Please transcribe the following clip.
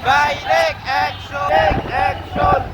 Direct action! Direct action!